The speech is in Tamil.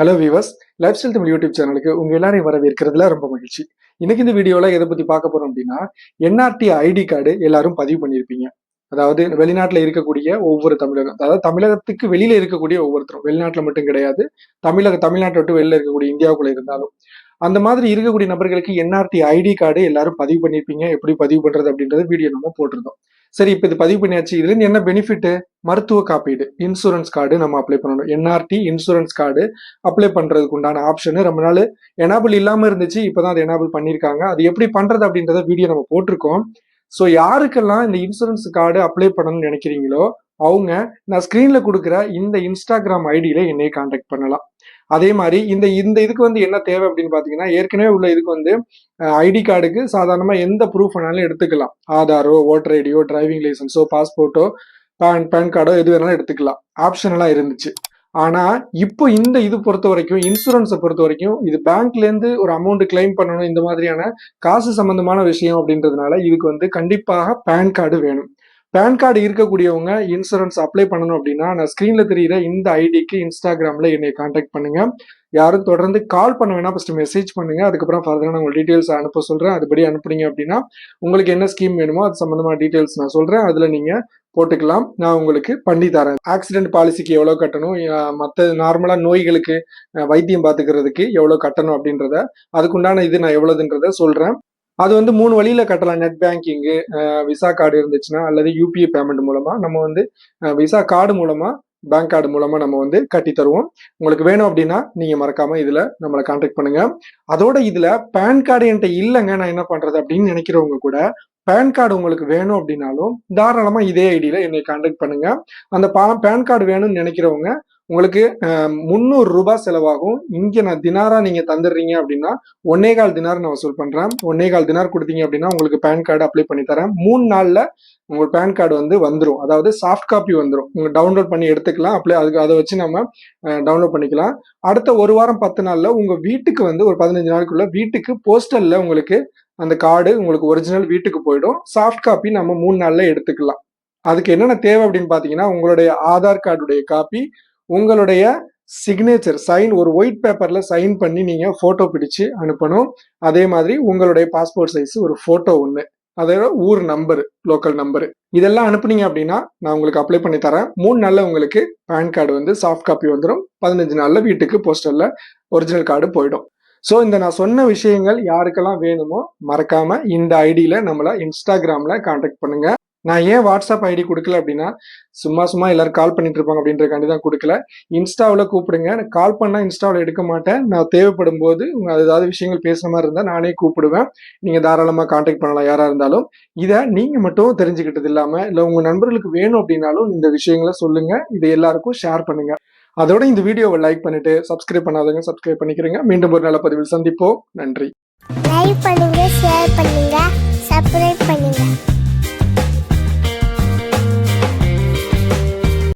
Hello viewers lifestyle Tamil YouTube சேனலுக்கு உங்க எல்லாரையும் வரவேற்கிறதுல ரொம்ப மகிழ்ச்சி. இன்னைக்கு இந்த வீடியோல எதை பத்தி பார்க்க போறோம் அப்படின்னா என்ஆர்டி ஐடி கார்டு எல்லாரும் பதிவு பண்ணியிருப்பீங்க அதாவது வெளிநாட்டில் இருக்கக்கூடிய ஒவ்வொரு தமிழகம் அதாவது தமிழகத்துக்கு வெளியில இருக்கக்கூடிய ஒவ்வொருத்தரும் வெளிநாட்டில் மட்டும் கிடையாது தமிழக தமிழ்நாட்டை விட்டு வெளியில இருக்கக்கூடிய இந்தியாவுக்குள்ள இருந்தாலும் அந்த மாதிரி இருக்கக்கூடிய நபர்களுக்கு என்ஆர்டி ஐடி கார்டு எல்லாரும் பதிவு பண்ணியிருப்பீங்க எப்படி பதிவு பண்றது அப்படின்றது வீடியோ நம்ம போட்டிருந்தோம். சரி இப்போ இது பதிவு பண்ணியாச்சு. இதுல இருந்து என்ன பெனிஃபிட்டு மருத்துவ காப்பீடு. இன்சூரன்ஸ் கார்டு நம்ம அப்ளை பண்ணணும். என்ஆர்டி இன்சூரன்ஸ் கார்டு அப்ளை பண்றதுக்கு உண்டான ஆப்ஷனு ரொம்ப நாள் எனாபிள் இல்லாம இருந்துச்சு. இப்பதான் அது எனாபிள் பண்ணியிருக்காங்க அது எப்படி பண்றது அப்படின்றத வீடியோ நம்ம போட்டிருக்கோம். ஸோ யாருக்கெல்லாம் இந்த இன்சூரன்ஸ் கார்டு அப்ளை பண்ணணும்னு நினைக்கிறீங்களோ அவங்க நான் ஸ்க்ரீனில் கொடுக்குற இந்த இன்ஸ்டாகிராம் ஐடியில என்னைய காண்டாக்ட் பண்ணலாம். அதே மாதிரி இந்த இந்த இதுக்கு வந்து என்ன தேவை அப்படின்னு பார்த்தீங்கன்னா ஏற்கனவே உள்ள இதுக்கு வந்து ஐடி கார்டுக்கு சாதாரணமாக எந்த ப்ரூஃப் வேணாலும் எடுத்துக்கலாம். ஆதாரோ ஓட்டர் ஐடியோ டிரைவிங் லைசன்ஸோ பாஸ்போர்ட்டோ பேன் பேன் கார்டோ எது வேணாலும் எடுத்துக்கலாம். ஆப்ஷனெல்லாம் இருந்துச்சு. ஆனால் இப்போ இந்த இது பொறுத்த வரைக்கும் இன்சூரன்ஸை பொறுத்த வரைக்கும் இது பேங்க்லேருந்து ஒரு அமௌண்ட் கிளைம் பண்ணணும் இந்த மாதிரியான காசு சம்பந்தமான விஷயம் அப்படின்றதுனால இதுக்கு வந்து கண்டிப்பாக பேன் கார்டு வேணும். பேன் கார்டு இருக்கக்கூடியவங்க இன்சூரன்ஸ் அப்ளை பண்ணணும் அப்படின்னா நான் ஸ்க்ரீனில் தெரியிற இந்த ஐடிக்கு இன்ஸ்டாகிராமில் என்னை காண்டாக்ட் பண்ணுங்கள் யாரும் தொடர்ந்து கால் பண்ண வேணா ஃபஸ்ட்டு மெசேஜ் பண்ணுங்கள் அதுக்கப்புறம் ஃபர்தராக நான் உங்களுக்கு டீட்டெயில்ஸ் அனுப்ப சொல்கிறேன் அதுபடி அனுப்புனீங்க அப்படின்னா உங்களுக்கு என்ன ஸ்கீம் வேணுமோ அது சம்மந்தமான டீட்டெயில்ஸ் நான் சொல்கிறேன் அதில் நீங்கள் போட்டுக்கலாம். நான் உங்களுக்கு பண்ணி தரேன். ஆக்சிடென்ட் பாலிசிக்கு எவ்வளோ கட்டணும்? மற்ற நார்மலாக நோய்களுக்கு வைத்தியம் பார்த்துக்கிறதுக்கு எவ்வளோ கட்டணும் அப்படின்றத அதுக்குண்டான இது நான் எவ்வளோதுன்றத சொல்கிறேன் அது வந்து மூணு வழியில கட்டலாம். நெட் பேங்கிங்கு விசா கார்டு இருந்துச்சுன்னா அல்லது யூபிஐ பேமெண்ட் மூலமா நம்ம வந்து விசா கார்டு மூலமா பேங்க் கார்டு மூலமா நம்ம வந்து கட்டி தருவோம். உங்களுக்கு வேணும் அப்படின்னா நீங்க மறக்காம இதுல நம்மளை கான்டாக்ட் பண்ணுங்க. அதோட இதுல பேன் கார்டு என்கிட்ட இல்லைங்க நான் என்ன பண்றது அப்படின்னு நினைக்கிறவங்க கூட பேன் கார்டு உங்களுக்கு வேணும் அப்படின்னாலும் தாராளமா இதே ஐடியில என்னை கான்டாக்ட் பண்ணுங்க. அந்த பா- பேன் கார்டு வேணும்னு நினைக்கிறவங்க உங்களுக்கு முந்நூறு ரூபாய் செலவாகும். இங்கே நான் தினாரா நீங்கள் தந்துடுறீங்க அப்படின்னா ஒன்னே கால் தினார் நான் வசூல் பண்ணுறேன் ஒன்னே கால் தினார் கொடுத்தீங்க அப்படின்னா உங்களுக்கு பேன் கார்டு அப்ளை பண்ணி தரேன். மூணு நாளில் உங்கள் பேன் கார்டு வந்து வந்துடும் அதாவது சாஃப்ட் காப்பி வந்துடும் உங்கள் டவுன்லோட் பண்ணி எடுத்துக்கலாம். அப்ளை அதுக்கு அதை வச்சு நம்ம டவுன்லோட் பண்ணிக்கலாம். அடுத்த ஒரு வாரம் பத்து நாளில் உங்கள் வீட்டுக்கு வந்து ஒரு பதினஞ்சு நாளுக்குள்ளே வீட்டுக்கு போஸ்டலில் உங்களுக்கு அந்த கார்டு உங்களுக்கு ஒரிஜினல் வீட்டுக்கு போயிடும். சாஃப்ட் காப்பி நம்ம மூணு நாளில் எடுத்துக்கலாம். அதுக்கு என்னென்ன தேவை அப்படின்னு பார்த்தீங்கன்னா உங்களுடைய ஆதார் கார்டுடைய காப்பி உங்களுடைய சிக்னேச்சர் சைன் ஒரு ஒயிட் பேப்பரில் சைன் பண்ணி நீங்கள் ஃபோட்டோ பிடிச்சு அனுப்பணும். அதே மாதிரி உங்களுடைய பாஸ்போர்ட் சைஸ் ஒரு ஃபோட்டோ ஒன்று அதோட ஊர் நம்பரு லோக்கல் நம்பரு இதெல்லாம் அனுப்புனீங்க அப்படின்னா நான் உங்களுக்கு அப்ளை பண்ணி தரேன். மூணு நாளில் உங்களுக்கு பேன் கார்டு வந்து சாஃப்ட் காப்பி வந்துடும் பதினஞ்சு நாளில் வீட்டுக்கு போஸ்டலில் ஒரிஜினல் கார்டு போயிடும். ஸோ இந்த நான் சொன்ன விஷயங்கள் யாருக்கெல்லாம் வேணுமோ மறக்காமல் இந்த ஐடியில் நம்மளை இன்ஸ்டாகிராமில் காண்டாக்ட் பண்ணுங்கள் நான் ஏன் வாட்ஸ்அப் ஐடி கொடுக்கல அப்படின்னா சும்மா சும்மா எல்லாரும் கால் பண்ணிட்டு இருப்பாங்க அப்படின்றக்காண்டி தான் கொடுக்கல. இன்ஸ்டாவில் கூப்பிடுங்க. கால் பண்ணால் இன்ஸ்டாவில் எடுக்க மாட்டேன். நான் தேவைப்படும் போது உங்க ஏதாவது விஷயங்கள் பேசுற மாதிரி இருந்தால் நானே கூப்பிடுவேன். நீங்கள் தாராளமாக காண்டாக்ட் பண்ணலாம் யாராக இருந்தாலும். இதை நீங்கள் மட்டும் தெரிஞ்சுக்கிட்டது இல்லாமல் இல்லை உங்கள் நண்பர்களுக்கு வேணும் அப்படின்னாலும் இந்த விஷயங்களை சொல்லுங்க. இதை எல்லாருக்கும் ஷேர் பண்ணுங்க. அதோட இந்த வீடியோவை லைக் பண்ணிட்டு சப்ஸ்கிரைப் பண்ணாதவங்க சப்ஸ்கிரைப் பண்ணிக்கிறீங்க. மீண்டும் ஒரு நல்ல பதிவில் சந்திப்போம். நன்றி. லைக் பண்ணுங்க